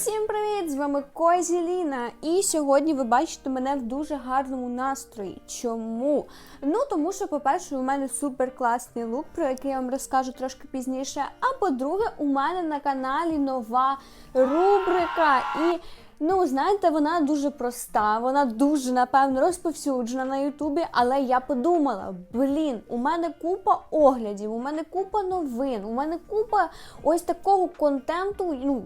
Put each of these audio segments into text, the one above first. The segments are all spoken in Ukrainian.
Всім привіт! З вами Козі Ліна. І сьогодні ви бачите мене в дуже гарному настрої. Чому? Ну тому що, по-перше, у мене супер класний лук, про який я вам розкажу трошки пізніше. А по-друге, у мене на каналі нова рубрика. І ну, знаєте, вона дуже проста, вона дуже, напевно, розповсюджена на Ютубі. Але я подумала: блін, у мене купа оглядів, у мене купа новин, у мене купа ось такого контенту. ну,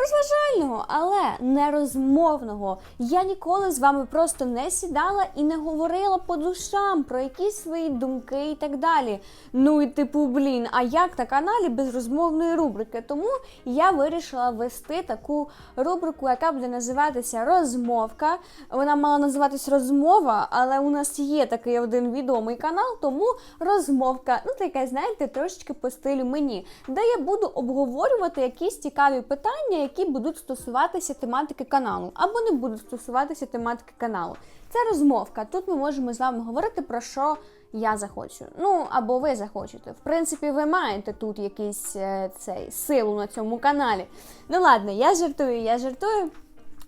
розважального, але не розмовного. Я ніколи з вами просто не сідала і не говорила по душам про якісь свої думки і так далі. Ну і типу, блін, а як на каналі без розмовної рубрики? Тому я вирішила вести таку рубрику, яка буде називатися Розмовка. Вона мала називатись Розмова, але у нас є такий один відомий канал, тому розмовка, ну така, знаєте, трошечки по стилю мені, де я буду обговорювати якісь цікаві питання, які будуть стосуватися тематики каналу, або не будуть стосуватися тематики каналу. Це розмовка. Тут ми можемо з вами говорити про що я захочу. Ну або ви захочете. В принципі, ви маєте тут якийсь е, цей силу на цьому каналі. Ну ладно, я жартую, я жартую.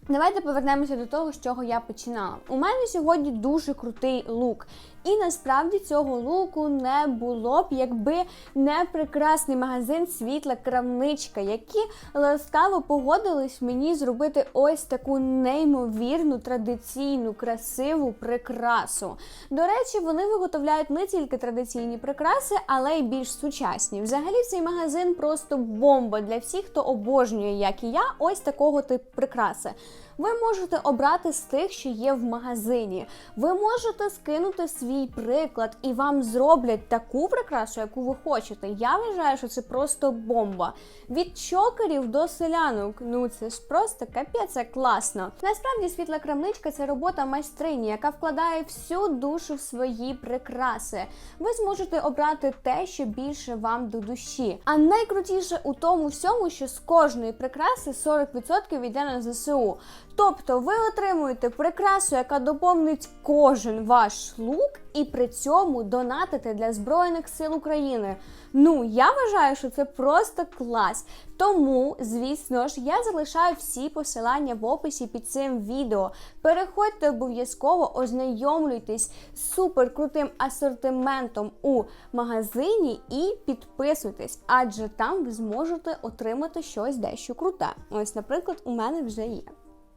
Давайте повернемося до того, з чого я починала. У мене сьогодні дуже крутий лук. І насправді цього луку не було б, якби не прекрасний магазин світла крамничка, які ласкаво погодились мені зробити ось таку неймовірну, традиційну, красиву прикрасу. До речі, вони виготовляють не тільки традиційні прикраси, але й більш сучасні. Взагалі, цей магазин просто бомба для всіх, хто обожнює, як і я, ось такого типу прикраси. Ви можете обрати з тих, що є в магазині. Ви можете скинути свій приклад, і вам зроблять таку прикрасу, яку ви хочете. Я вважаю, що це просто бомба. Від чокерів до селянок. Ну це ж просто капець, як класно. Насправді світла крамничка це робота майстрині, яка вкладає всю душу в свої прикраси. Ви зможете обрати те, що більше вам до душі. А найкрутіше у тому всьому, що з кожної прикраси 40% йде на ЗСУ. Тобто ви отримуєте прикрасу, яка доповнить кожен ваш лук, і при цьому донатите для Збройних сил України. Ну, я вважаю, що це просто клас. Тому, звісно ж, я залишаю всі посилання в описі під цим відео. Переходьте обов'язково, ознайомлюйтесь з супер крутим асортиментом у магазині і підписуйтесь, адже там ви зможете отримати щось дещо круте. Ось, наприклад, у мене вже є.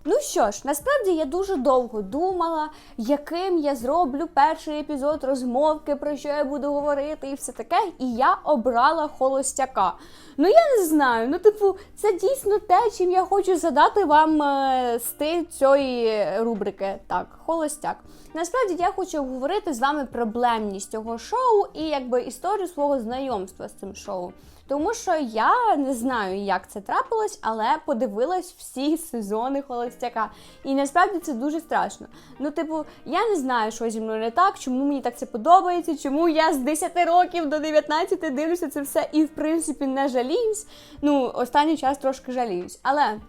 Ну що ж, насправді я дуже довго думала, яким я зроблю перший епізод розмовки, про що я буду говорити, і все таке. І я обрала холостяка. Ну я не знаю. Ну, типу, це дійсно те, чим я хочу задати вам е, стиль цієї рубрики. Так, холостяк. Насправді я хочу обговорити з вами проблемність цього шоу і якби історію свого знайомства з цим шоу. Тому що я не знаю, як це трапилось, але подивилась всі сезони холостяка. І насправді це дуже страшно. Ну, типу, я не знаю, що зі мною не так, чому мені так це подобається, чому я з 10 років до 19 дивлюся це все і, в принципі, не жаліюсь. Ну, останній час трошки жаліюсь. Але.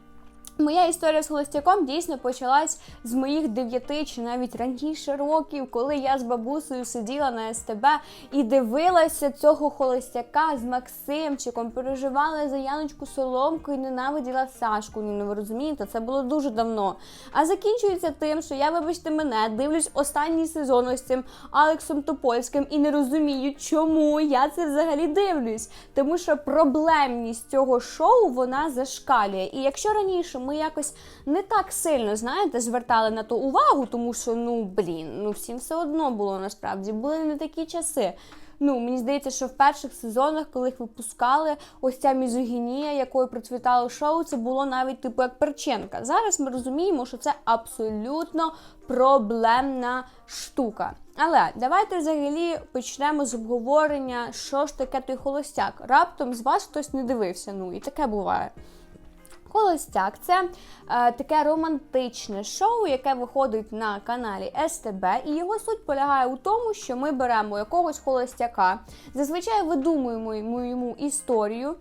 Моя історія з холостяком дійсно почалась з моїх дев'яти чи навіть раніше років, коли я з бабусею сиділа на СТБ і дивилася цього холостяка з Максимчиком, переживала за Яночку Соломку і ненавиділа Сашку. Ну ви розумієте, це було дуже давно. А закінчується тим, що я, вибачте, мене дивлюсь останній сезон ось цим Алексом Топольським і не розумію, чому я це взагалі дивлюсь. Тому що проблемність цього шоу вона зашкалює. І якщо раніше ми якось не так сильно, знаєте, звертали на то увагу, тому що, ну, блін, ну всім все одно було насправді, були не такі часи. Ну, мені здається, що в перших сезонах, коли їх випускали, ось ця мізогінія, якою процвітало шоу, це було навіть типу як перченка. Зараз ми розуміємо, що це абсолютно проблемна штука. Але давайте взагалі почнемо з обговорення, що ж таке той холостяк. Раптом з вас хтось не дивився. Ну і таке буває. Холостяк це е, таке романтичне шоу, яке виходить на каналі СТБ, і його суть полягає у тому, що ми беремо якогось холостяка, зазвичай видумуємо йому, історію.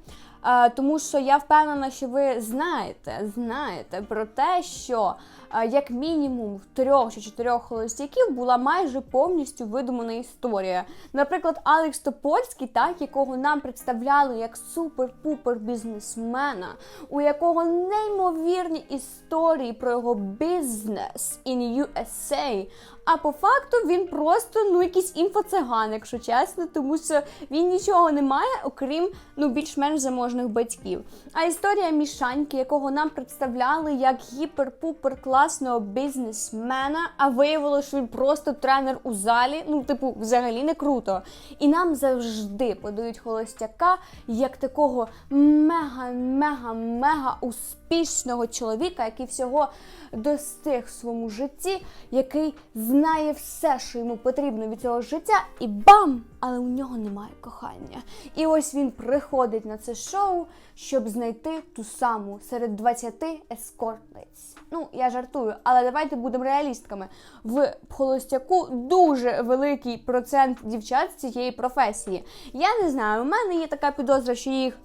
Е, тому що я впевнена, що ви знаєте, знаєте про те, що як мінімум в трьох чи чотирьох холостяків була майже повністю видумана історія. Наприклад, Алекс Топольський, так якого нам представляли як супер-пупер бізнесмена, у якого неймовірні історії про його бізнес in USA. А по факту він просто ну якийсь інфоциган, якщо чесно, тому що він нічого не має, окрім ну більш-менш заможних батьків. А історія мішаньки, якого нам представляли як гіпер-пупер класного бізнесмена, а виявилося, що він просто тренер у залі. Ну, типу, взагалі не круто. І нам завжди подають холостяка як такого мега-мега-мега успішного чоловіка, який всього достиг в своєму житті, який знає все, що йому потрібно від цього життя, і бам! Але у нього немає кохання. І ось він приходить на це шоу, щоб знайти ту саму серед 20 ескортниць. Ну, я жартую, але давайте будемо реалістками. В холостяку дуже великий процент дівчат з цієї професії. Я не знаю, у мене є така підозра, що їх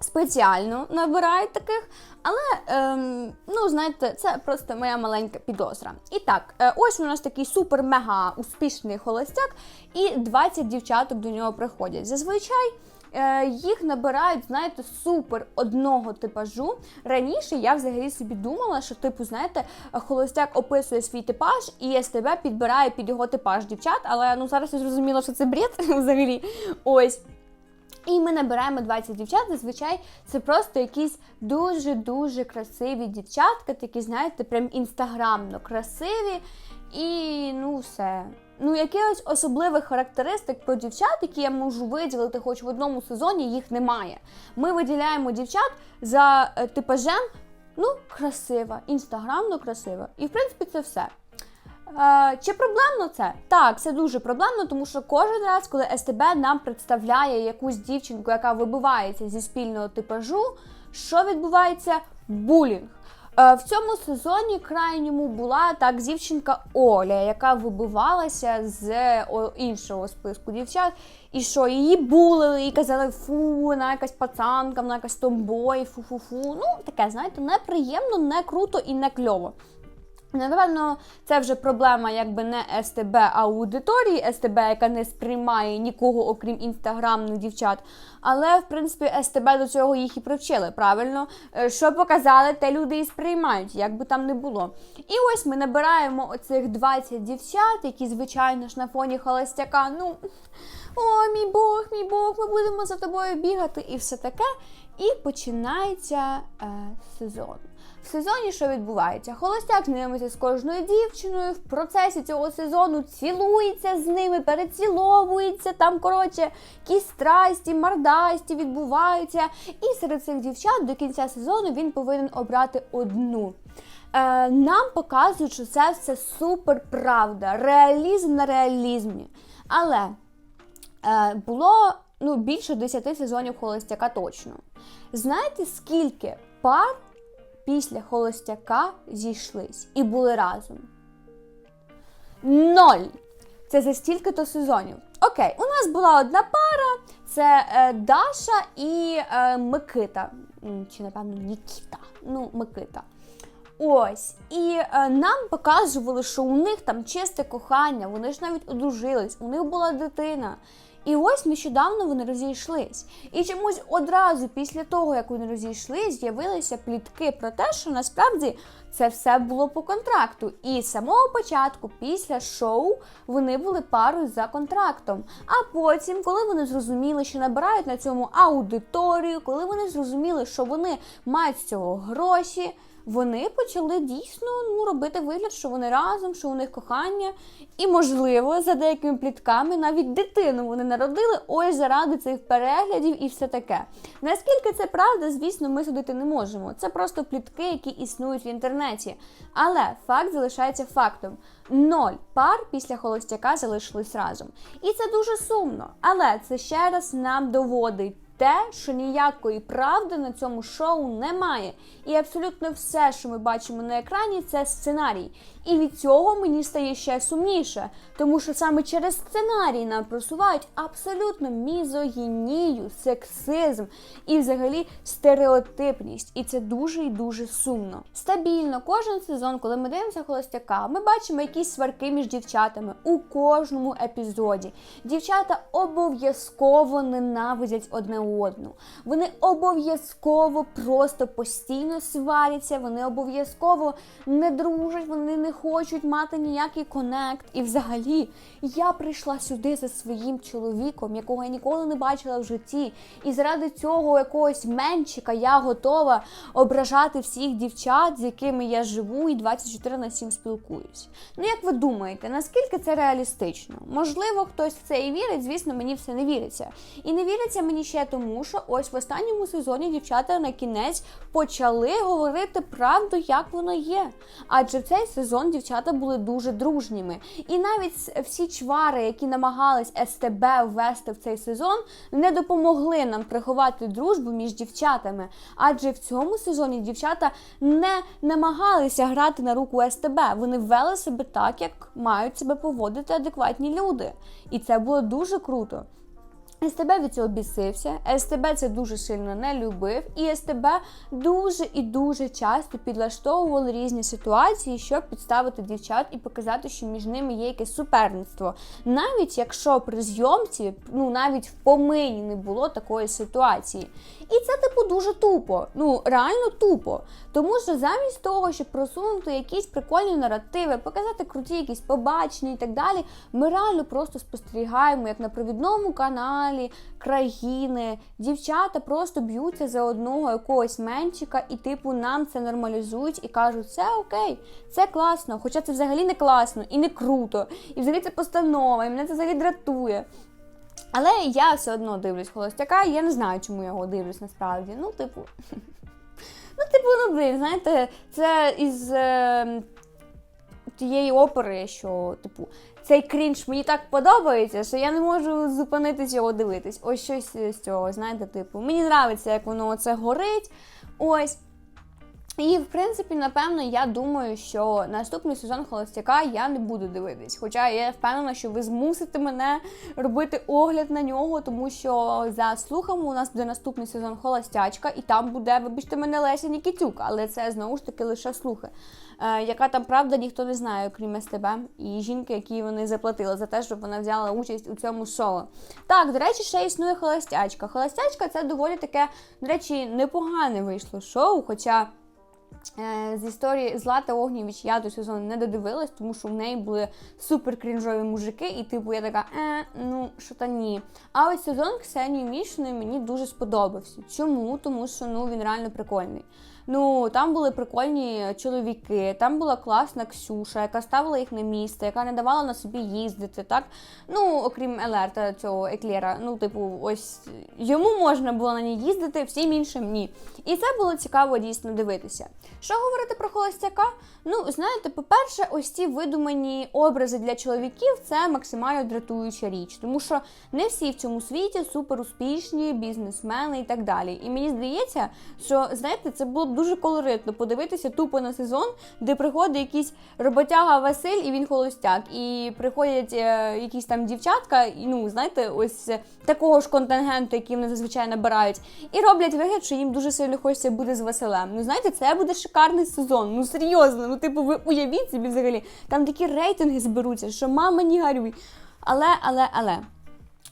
спеціально набирають таких, але ем, ну знаєте, це просто моя маленька підозра. І так, е, ось у нас такий супер-мега успішний холостяк, і 20 дівчаток до нього приходять. Зазвичай. е, Їх набирають, знаєте, супер одного типажу. Раніше я взагалі собі думала, що, типу, знаєте, холостяк описує свій типаж і СТБ підбирає під його типаж дівчат, але ну зараз я зрозуміла, що це бред взагалі. Ось. І ми набираємо 20 дівчат. Зазвичай це просто якісь дуже-дуже красиві дівчатка, такі, знаєте, прям інстаграмно красиві. І ну все. Ну, якихось особливих характеристик про дівчат, які я можу виділити, хоч в одному сезоні їх немає. Ми виділяємо дівчат за е, типажем, ну, красива, інстаграмно красива. І в принципі це все. Е, чи проблемно це? Так, це дуже проблемно, тому що кожен раз, коли СТБ нам представляє якусь дівчинку, яка вибивається зі спільного типажу, що відбувається? Булінг. Е, В цьому сезоні крайньому була так дівчинка Оля, яка вибивалася з іншого списку дівчат. І що її булили, і казали, фу, вона якась пацанка, вона якась томбой, фу-фу-фу. Ну, таке, знаєте, неприємно, не круто і не кльово. Напевно, це вже проблема якби не СТБ, а аудиторії СТБ, яка не сприймає нікого, окрім інстаграмних дівчат. Але, в принципі, СТБ до цього їх і привчили, правильно? Е, Що показали, те люди і сприймають, як би там не було. І ось ми набираємо оцих 20 дівчат, які, звичайно ж, на фоні холостяка, ну. О, мій Бог, мій Бог, ми будемо за тобою бігати і все таке. І починається е, сезон. В сезоні що відбувається? Холостяк знайомиться з кожною дівчиною, в процесі цього сезону цілується з ними, переціловується, там, коротше, якісь страсті, мардасті відбуваються. І серед цих дівчат до кінця сезону він повинен обрати одну. Е, нам показують, що це все супер правда, реалізм на реалізмі. Але було ну, більше 10 сезонів холостяка точно. Знаєте, скільки пар після холостяка зійшлись і були разом? Ноль. Це за стільки-то сезонів. Окей, у нас була одна пара: це е, Даша і е, Микита. Чи, напевно, Нікіта. Ну, Микита. Ось. І е, нам показували, що у них там чисте кохання, вони ж навіть одружились, у них була дитина. І ось нещодавно вони розійшлись. І чомусь одразу після того, як вони розійшлись, з'явилися плітки про те, що насправді це все було по контракту. І з самого початку, після шоу, вони були парою за контрактом. А потім, коли вони зрозуміли, що набирають на цьому аудиторію, коли вони зрозуміли, що вони мають з цього гроші. Вони почали дійсно ну, робити вигляд, що вони разом, що у них кохання, і, можливо, за деякими плітками навіть дитину вони народили ось заради цих переглядів і все таке. Наскільки це правда, звісно, ми судити не можемо. Це просто плітки, які існують в інтернеті. Але факт залишається фактом: ноль пар після холостяка залишились разом. І це дуже сумно. Але це ще раз нам доводить те, що ніякої правди на цьому шоу немає. І абсолютно все, що ми бачимо на екрані, це сценарій. І від цього мені стає ще сумніше, тому що саме через сценарій нам просувають абсолютно мізогінію, сексизм і взагалі стереотипність. І це дуже і дуже сумно. Стабільно, кожен сезон, коли ми дивимося холостяка, ми бачимо якісь сварки між дівчатами у кожному епізоді. Дівчата обов'язково ненавидять одне одну. Вони обов'язково просто постійно сваряться, вони обов'язково не дружать, вони не хочуть мати ніякий конект. І взагалі я прийшла сюди за своїм чоловіком, якого я ніколи не бачила в житті. І заради цього якогось менчика я готова ображати всіх дівчат, з якими я живу, і 24 на 7 спілкуюсь. Ну як ви думаєте, наскільки це реалістично? Можливо, хтось в це і вірить, звісно, мені все не віриться. І не віриться мені ще тому, що ось в останньому сезоні дівчата на кінець почали говорити правду, як воно є. Адже в цей сезон дівчата були дуже дружніми. І навіть всі чвари, які намагались СТБ ввести в цей сезон, не допомогли нам приховати дружбу між дівчатами. Адже в цьому сезоні дівчата не намагалися грати на руку СТБ. Вони ввели себе так, як мають себе поводити адекватні люди. І це було дуже круто. СТБ від цього бісився, СТБ це дуже сильно не любив, і СТБ дуже і дуже часто підлаштовували різні ситуації, щоб підставити дівчат і показати, що між ними є якесь суперництво. Навіть якщо при зйомці, ну навіть в помині не було такої ситуації. І це, типу, дуже тупо. Ну, реально тупо. Тому що замість того, щоб просунути якісь прикольні наративи, показати круті якісь побачення і так далі, ми реально просто спостерігаємо, як на провідному каналі країни дівчата просто б'ються за одного якогось менчика, і типу нам це нормалізують і кажуть, це окей, це класно, хоча це взагалі не класно і не круто, і взагалі це постанова, і мене це взагалі дратує. Але я все одно дивлюсь холостяка, і я не знаю, чому я його дивлюсь насправді. Ну, типу. Ну, типу, ну блін, знаєте, це із е, тієї опери, що, типу, цей крінж мені так подобається, що я не можу зупинитись його дивитись. Ось щось з цього, знаєте, типу, мені подобається, як воно оце горить. Ось. І, в принципі, напевно, я думаю, що наступний сезон Холостяка я не буду дивитись. Хоча я впевнена, що ви змусите мене робити огляд на нього, тому що за слухами у нас буде наступний сезон Холостячка, і там буде, вибачте мене, Леся Нікітюк, але це знову ж таки лише слухи. Е, яка там правда, ніхто не знає, окрім СТБ і жінки, які вони заплатили за те, щоб вона взяла участь у цьому шоу. Так, до речі, ще існує холостячка. Холостячка це доволі таке, до речі, непогане вийшло шоу, хоча. Е, З історії Злата Огнєвіч я до сезону не додивилась, тому що в неї були супер крінжові мужики, і типу я така, е, ну що та ні. А ось сезон Ксенії Мішиної мені дуже сподобався. Чому? Тому що ну він реально прикольний. Ну там були прикольні чоловіки, там була класна Ксюша, яка ставила їх на місце, яка не давала на собі їздити. Так ну окрім Елерта цього еклера. Ну, типу, ось йому можна було на ній їздити, всім іншим ні. І це було цікаво дійсно дивитися. Що говорити про холостяка? Ну, знаєте, по-перше, ось ці видумані образи для чоловіків це максимально дратуюча річ, тому що не всі в цьому світі супер успішні бізнесмени і так далі. І мені здається, що знаєте, це було дуже колоритно подивитися тупо на сезон, де приходить якийсь роботяга Василь, і він холостяк, і приходять е, якісь там дівчатка, і ну знаєте, ось такого ж контингенту, який вони зазвичай набирають, і роблять вигляд, що їм дуже сильно хочеться бути з Василем. Ну знаєте, це буде шикарний сезон. Ну серйозно, ну типу, ви уявіть собі взагалі, там такі рейтинги зберуться, що мама не горюй. Але, але, але.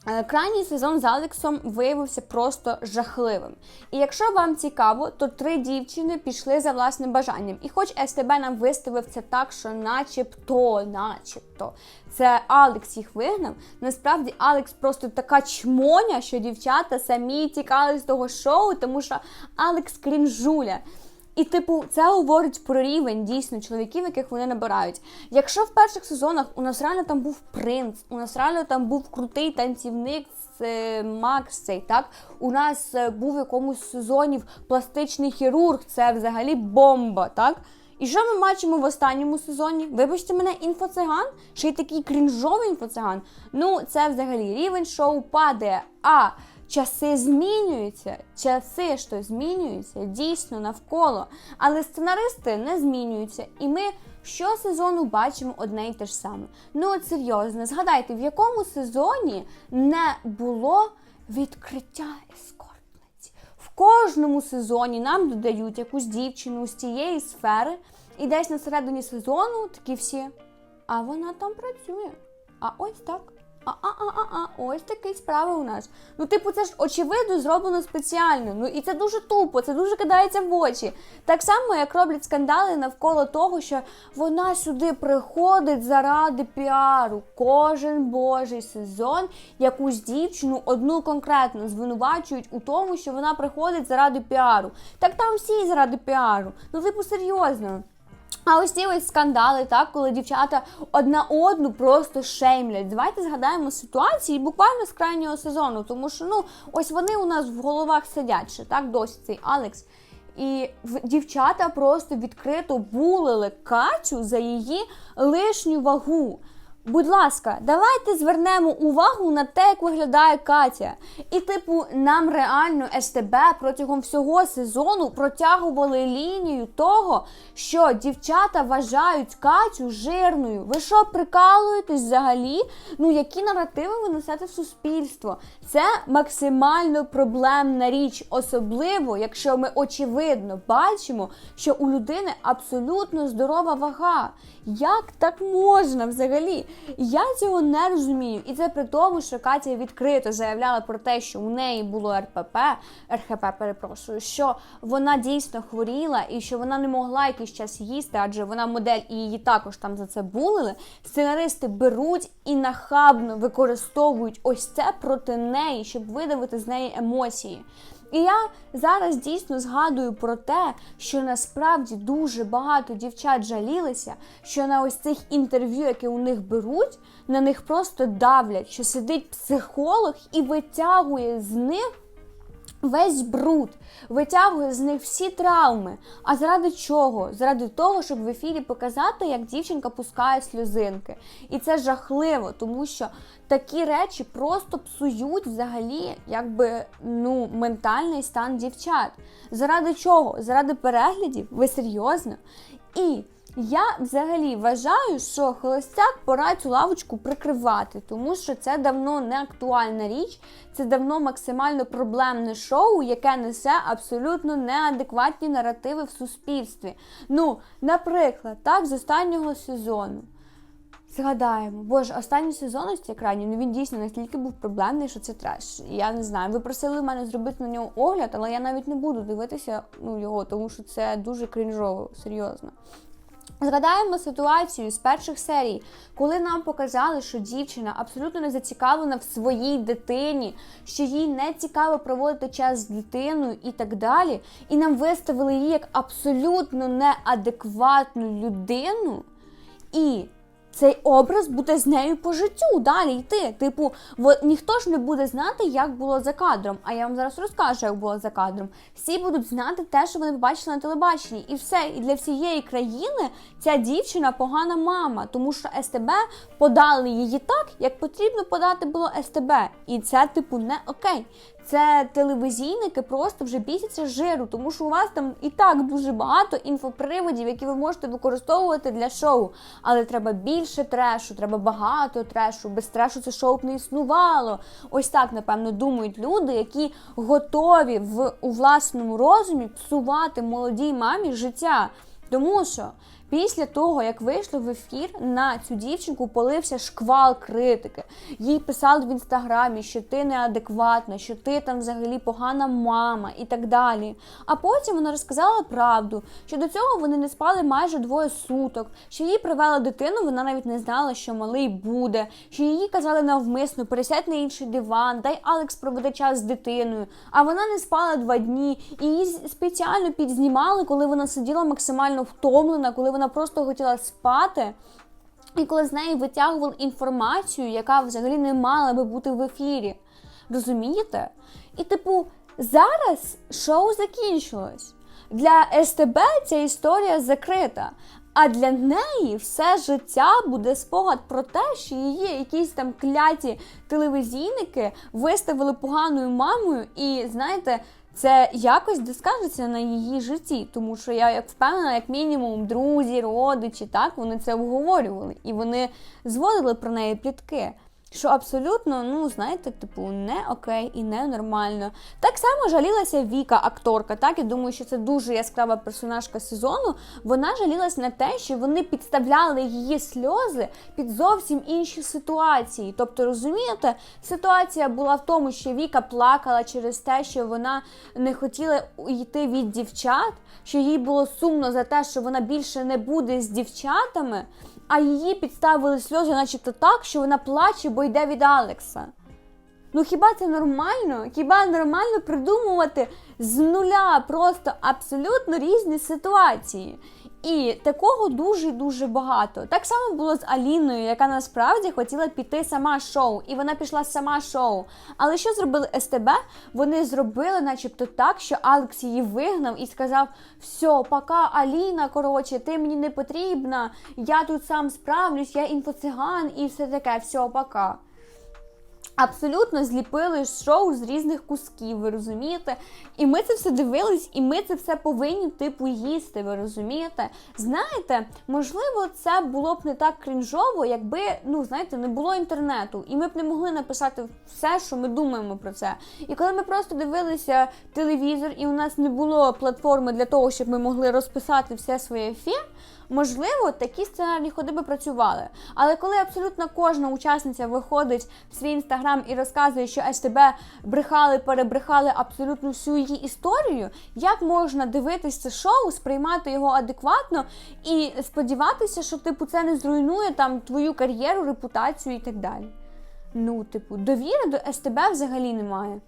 Е, Крайній сезон з Алексом виявився просто жахливим. І якщо вам цікаво, то три дівчини пішли за власним бажанням. І хоч СТБ нам виставив це так, що начебто, начебто, це Алекс їх вигнав. Насправді Алекс просто така чмоня, що дівчата самі тікали з того шоу, тому що Алекс крінжуля. І, типу, це говорить про рівень дійсно чоловіків, яких вони набирають. Якщо в перших сезонах у нас реально там був принц, у нас реально там був крутий танцівник це Макс цей, так? У нас е, був якомусь сезоні пластичний хірург, це взагалі бомба, так? І що ми бачимо в останньому сезоні? Вибачте мене, інфоциган? Ще й такий крінжовий інфоциган. Ну, це взагалі рівень шоу падає. А часи змінюються, часи, що змінюються дійсно навколо, але сценаристи не змінюються. І ми щосезону бачимо одне й те ж саме. Ну от серйозно, згадайте, в якому сезоні не було відкриття ескортниць. В кожному сезоні нам додають якусь дівчину з цієї сфери, і десь на середині сезону такі всі. А вона там працює. А ось так. А-а-а-а, ось такі справи у нас. Ну, типу, це ж очевидно зроблено спеціально. Ну і це дуже тупо, це дуже кидається в очі. Так само, як роблять скандали навколо того, що вона сюди приходить заради піару. Кожен божий сезон якусь дівчину одну конкретно звинувачують у тому, що вона приходить заради піару. Так там всі заради піару. Ну, типу, серйозно. А ось ці ось скандали, так, коли дівчата одна одну просто шеймлять. Давайте згадаємо ситуації буквально з крайнього сезону, тому що ну ось вони у нас в головах сидять ще, так, досі цей Алекс. І дівчата просто відкрито булили Катю за її лишню вагу. Будь ласка, давайте звернемо увагу на те, як виглядає Катя. І, типу, нам реально СТБ протягом всього сезону протягували лінію того, що дівчата вважають Катю жирною. Ви що, прикалуєтесь взагалі? Ну, які наративи ви несете в суспільство? Це максимально проблемна річ, особливо, якщо ми очевидно бачимо, що у людини абсолютно здорова вага. Як так можна взагалі? Я цього не розумію. І це при тому, що Катя відкрито заявляла про те, що у неї було РПП, РХП, перепрошую, що вона дійсно хворіла і що вона не могла якийсь час їсти, адже вона модель і її також там за це булили. Сценаристи беруть і нахабно використовують ось це проти неї, щоб видавити з неї емоції. І я зараз дійсно згадую про те, що насправді дуже багато дівчат жалілися, що на ось цих інтерв'ю, які у них беруть, на них просто давлять, що сидить психолог і витягує з них весь бруд, витягує з них всі травми. А заради чого? Заради того, щоб в ефірі показати, як дівчинка пускає сльозинки. І це жахливо, тому що такі речі просто псують взагалі якби ну ментальний стан дівчат. Заради чого? Заради переглядів? Ви серйозно? І я взагалі вважаю, що холостяк пора цю лавочку прикривати, тому що це давно не актуальна річ, це давно максимально проблемне шоу, яке несе абсолютно неадекватні наративи в суспільстві. Ну, наприклад, так, з останнього сезону. Згадаємо, боже, останній сезон ось крайній, ну він дійсно настільки був проблемний, що це треш. Я не знаю. Ви просили мене зробити на нього огляд, але я навіть не буду дивитися ну, його, тому що це дуже крінжово, серйозно. Згадаємо ситуацію з перших серій, коли нам показали, що дівчина абсолютно не зацікавлена в своїй дитині, що їй не цікаво проводити час з дитиною і так далі. І нам виставили її як абсолютно неадекватну людину. І цей образ буде з нею по життю далі йти. Типу, от ніхто ж не буде знати, як було за кадром. А я вам зараз розкажу, як було за кадром. Всі будуть знати те, що вони побачили на телебаченні, і все. І для всієї країни ця дівчина погана мама, тому що СТБ подали її так, як потрібно подати було СТБ. І це, типу, не окей. Це телевізійники просто вже бісяться жиру, тому що у вас там і так дуже багато інфоприводів, які ви можете використовувати для шоу. Але треба більше трешу, треба багато трешу. Без трешу це шоу б не існувало. Ось так, напевно, думають люди, які готові в у власному розумі псувати молодій мамі життя. Тому що після того, як вийшло в ефір, на цю дівчинку полився шквал критики. Їй писали в інстаграмі, що ти неадекватна, що ти там взагалі погана мама і так далі. А потім вона розказала правду, що до цього вони не спали майже двоє суток, що їй привела дитину, вона навіть не знала, що малий буде, що їй казали навмисно, пересядь на інший диван, дай Алекс проведе час з дитиною. А вона не спала два дні, і її спеціально підзнімали, коли вона сиділа максимально втомлена, коли вона просто хотіла спати. І коли з неї витягували інформацію, яка взагалі не мала би бути в ефірі. Розумієте? І, типу, зараз шоу закінчилось. Для СТБ ця історія закрита. А для неї все життя буде спогад про те, що її якісь там кляті телевізійники виставили поганою мамою, і знаєте, це якось доскажеться на її житті, тому що я як впевнена, як мінімум, друзі, родичі, так вони це обговорювали і вони зводили про неї плітки. Що абсолютно, ну знаєте, типу, не окей і не нормально. Так само жалілася Віка, акторка. Так, я думаю, що це дуже яскрава персонажка сезону. Вона жалілась на те, що вони підставляли її сльози під зовсім інші ситуації. Тобто, розумієте, ситуація була в тому, що Віка плакала через те, що вона не хотіла йти від дівчат, що їй було сумно за те, що вона більше не буде з дівчатами а її підставили сльози, начебто так, що вона плаче, бо йде від Алекса. Ну хіба це нормально? Хіба нормально придумувати з нуля просто абсолютно різні ситуації? І такого дуже дуже багато. Так само було з Аліною, яка насправді хотіла піти сама шоу, і вона пішла сама шоу. Але що зробили СТБ? Вони зробили, начебто, так, що Алекс її вигнав і сказав: все, пока Аліна, коротше, ти мені не потрібна, я тут сам справлюсь, я інфоциган і все таке, все, пока. Абсолютно зліпили шоу з різних кусків, ви розумієте? І ми це все дивились, і ми це все повинні типу їсти. Ви розумієте? Знаєте, можливо, це було б не так крінжово, якби ну знаєте, не було інтернету, і ми б не могли написати все, що ми думаємо про це. І коли ми просто дивилися телевізор, і у нас не було платформи для того, щоб ми могли розписати все своє фі. Можливо, такі сценарні ходи би працювали. Але коли абсолютно кожна учасниця виходить в свій інстаграм і розказує, що СТБ брехали, перебрехали абсолютно всю її історію, як можна дивитись це шоу, сприймати його адекватно і сподіватися, що типу це не зруйнує там твою кар'єру, репутацію і так далі. Ну, типу, довіри до СТБ взагалі немає.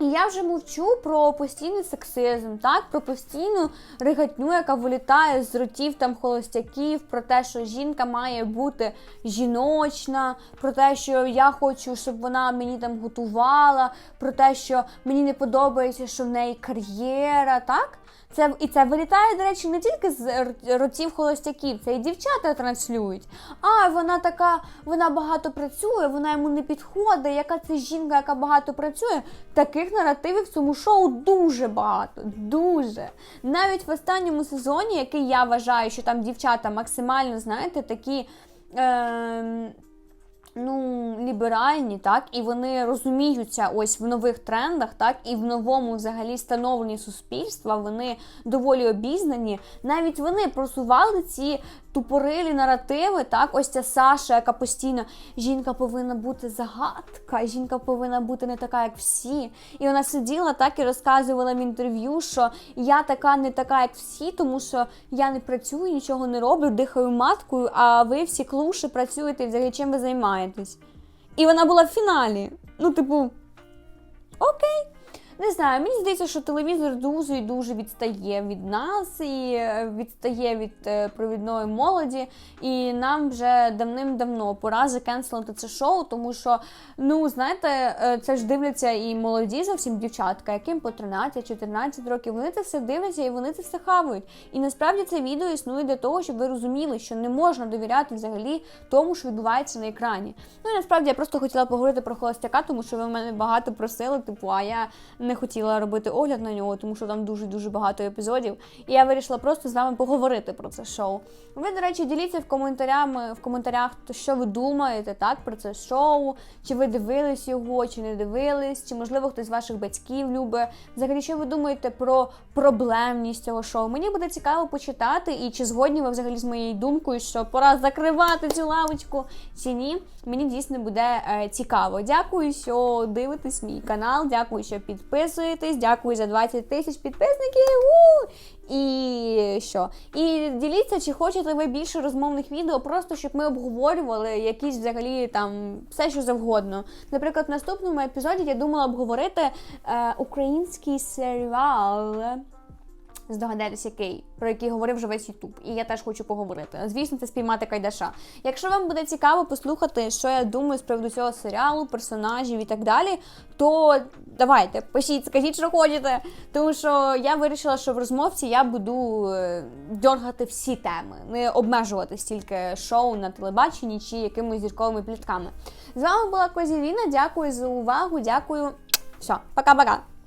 І я вже мовчу про постійний сексизм, так про постійну ригатню, яка вилітає з ротів там холостяків, про те, що жінка має бути жіночна, про те, що я хочу, щоб вона мені там готувала, про те, що мені не подобається, що в неї кар'єра, так? Це і це вилітає, до речі, не тільки з ротів холостяків, це і дівчата транслюють. А вона така, вона багато працює, вона йому не підходить. Яка це жінка, яка багато працює? Таких наративів в цьому шоу дуже багато. Дуже. Навіть в останньому сезоні, який я вважаю, що там дівчата максимально, знаєте, такі. Е ну, ліберальні, так, і вони розуміються ось в нових трендах, так, і в новому взагалі становленні суспільства вони доволі обізнані. Навіть вони просували ці тупорилі наративи. Так, ось ця Саша, яка постійно жінка повинна бути загадка, жінка повинна бути не така, як всі. І вона сиділа так і розказувала в інтерв'ю, що я така не така, як всі, тому що я не працюю, нічого не роблю, дихаю маткою, а ви всі клуші працюєте і взагалі чим ви займаєтесь. І вона була в фіналі. Ну, типу, окей. Не знаю, мені здається, що телевізор дуже і дуже відстає від нас і е, відстає від е, провідної молоді. І нам вже давним-давно пора закенселити це шоу, тому що, ну знаєте, е, це ж дивляться і молоді зовсім дівчатка, яким по 13-14 років. Вони це все дивляться і вони це все хавають. І насправді це відео існує для того, щоб ви розуміли, що не можна довіряти взагалі тому, що відбувається на екрані. Ну і насправді я просто хотіла поговорити про холостяка, тому що ви мене багато просили, типу, а я не хотіла робити огляд на нього, тому що там дуже-дуже багато епізодів. І я вирішила просто з вами поговорити про це шоу. Ви, до речі, діліться в коментарях, в коментарях, що ви думаєте так, про це шоу, чи ви дивились його, чи не дивились, чи, можливо, хтось з ваших батьків любить. Взагалі, що ви думаєте про проблемність цього шоу? Мені буде цікаво почитати, і чи згодні ви взагалі з моєю думкою, що пора закривати цю лавочку, чи ні. Мені дійсно буде е, цікаво. Дякую, що дивитесь мій канал. Дякую, що підписуєтесь. Дякую за 20 тисяч підписників. У! І що? І діліться, чи хочете ви більше розмовних відео, просто щоб ми обговорювали якісь взагалі там все, що завгодно. Наприклад, в наступному епізоді я думала обговорити е, український серіал. Здогадаєтесь, який, про який говорив вже весь Ютуб, і я теж хочу поговорити. Звісно, це спіймати Кайдаша. Якщо вам буде цікаво послухати, що я думаю з приводу цього серіалу, персонажів і так далі, то давайте пишіть, скажіть, що хочете. Тому що я вирішила, що в розмовці я буду е, дьоргати всі теми, не обмежувати стільки шоу на телебаченні чи якимись зірковими плітками. З вами була Козіліна. Дякую за увагу. Дякую. Все, пока-пока.